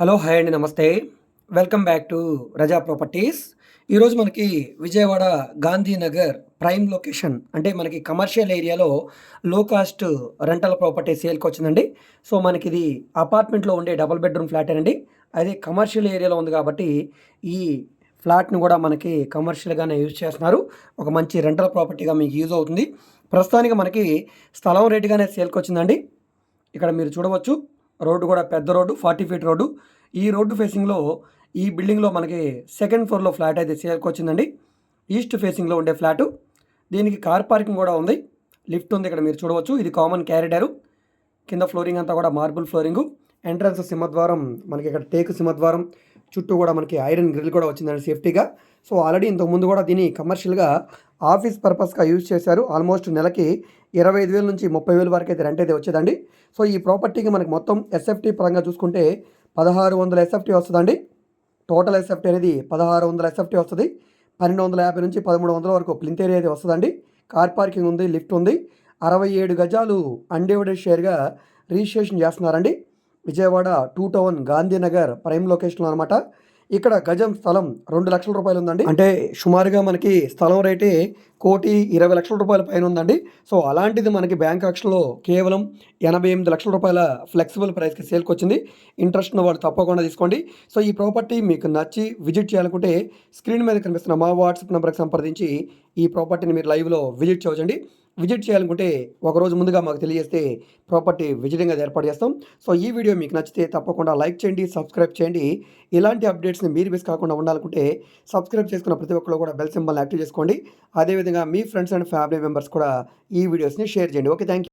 Hello hi అండి నమస్తే. Welcome back to Raza properties. ఈరోజు మనకి విజయవాడ గాంధీనగర్ ప్రైమ్ లొకేషన్ అంటే మనకి కమర్షియల్ ఏరియాలో లో కాస్ట్ రెంటల్ ప్రాపర్టీ సేల్కి వచ్చిందండి. సో మనకి ఇది అపార్ట్మెంట్లో ఉండే డబుల్ బెడ్రూమ్ ఫ్లాట్ అండి. అదే కమర్షియల్ ఏరియాలో ఉంది కాబట్టి ఈ ఫ్లాట్ని కూడా మనకి కమర్షియల్గానే యూజ్ చేస్తున్నారు. ఒక మంచి రెంటల్ ప్రాపర్టీగా మీకు యూజ్ అవుతుంది. ప్రస్తుతానికి మనకి స్థలం రేటుగానే సేల్కి వచ్చిందండి. ఇక్కడ మీరు చూడవచ్చు. రోడ్డు కూడా పెద్ద రోడ్డు ఫార్టీ ఫీట్ రోడ్డు. ఈ రోడ్డు ఫేసింగ్లో ఈ బిల్డింగ్లో మనకి సెకండ్ ఫ్లోర్లో ఫ్లాట్ అయితే సేల్కి వచ్చిందండి ఈస్ట్ ఫేసింగ్లో ఉండే ఫ్లాటు. దీనికి కార్ పార్కింగ్ కూడా ఉంది. లిఫ్ట్ ఉంది ఇక్కడ మీరు చూడవచ్చు. ఇది కామన్ క్యారిడారు. కింద ఫ్లోరింగ్ అంతా కూడా మార్బుల్ ఫ్లోరింగు. ఎంట్రన్స్ సింహద్వారం మనకి ఇక్కడ టేకు సింహద్వారం. చుట్టూ కూడా మనకి ఐరన్ గ్రిల్ కూడా వచ్చిందండి సేఫ్టీగా. సో ఆల్రెడీ ఇంతకుముందు కూడా దీన్ని కమర్షియల్గా ఆఫీస్ పర్పస్గా యూజ్ చేశారు. ఆల్మోస్ట్ నెలకి ఇరవై ఐదు వేల నుంచి ముప్పై వేల వరకు అయితే రెంట్ అయితే వచ్చేదండి. సో ఈ ప్రాపర్టీకి మనకి మొత్తం ఎస్ఎఫ్టీ పరంగా చూసుకుంటే పదహారు వందల ఎస్ఎఫ్టీ వస్తుందండి. టోటల్ ఎస్ఎఫ్టీ అనేది పదహారు వందల ఎస్ఎఫ్టీ వస్తుంది. పన్నెండు వందల యాభై నుంచి పదమూడు వందల వరకు ప్లింత్ ఏరియా అయితే వస్తుందండి. కార్ పార్కింగ్ ఉంది లిఫ్ట్ ఉంది. అరవై ఏడు గజాలు అన్డివైడెడ్ షేర్గా రిజిస్ట్రేషన్ చేస్తున్నారండి. Vijayawada two town Gandhinagar prime లొకేషన్లో అనమాట ఇక్కడ గజం స్థలం రెండు లక్షల రూపాయలు ఉందండి అంటే సుమారుగా మనకి స్థలం రేటే కోటి ఇరవై లక్షల రూపాయల పైన ఉందండి సో అలాంటిది మనకి బ్యాంక్ ఆక్షన్లో కేవలం ఎనభై ఎనిమిది లక్షల రూపాయల ఫ్లెక్సిబుల్ ప్రైస్కి సేల్కి వచ్చింది ఇంట్రెస్ట్ ఉన్న వాళ్ళు తప్పకుండా తీసుకోండి. సో ఈ ప్రాపర్టీ మీకు నచ్చి విజిట్ చేయాలనుకుంటే స్క్రీన్ మీద కనిపిస్తున్న మా వాట్సాప్ నెంబర్కి సంప్రదించి ఈ ప్రాపర్టీని మీరు లైవ్లో విజిట్ చేయవచ్చండి విజిట్ చేయాలనుకుంటే ఒకరోజు ముందుగా మాకు తెలియజేస్తే ప్రాపర్టీ విజిటింగ్ అది ఏర్పాటు చేస్తాం. సో ఈ వీడియో మీకు నచ్చితే తప్పకుండా లైక్ చేయండి సబ్స్క్రైబ్ చేయండి. ఇలాంటి అప్డేట్స్ని మీరు మిస్ కాకుండా ఉండాలనుకుంటే సబ్స్క్రైబ్ చేసుకున్న ప్రతి ఒక్కరు కూడా బెల్ సింబల్ని యాక్టివ్ చేసుకోండి. అదేవిధంగా మీ ఫ్రెండ్స్ అండ్ ఫ్యామిలీ మెంబర్స్ కూడా ఈ వీడియోస్ని షేర్ చేయండి. Okay thank you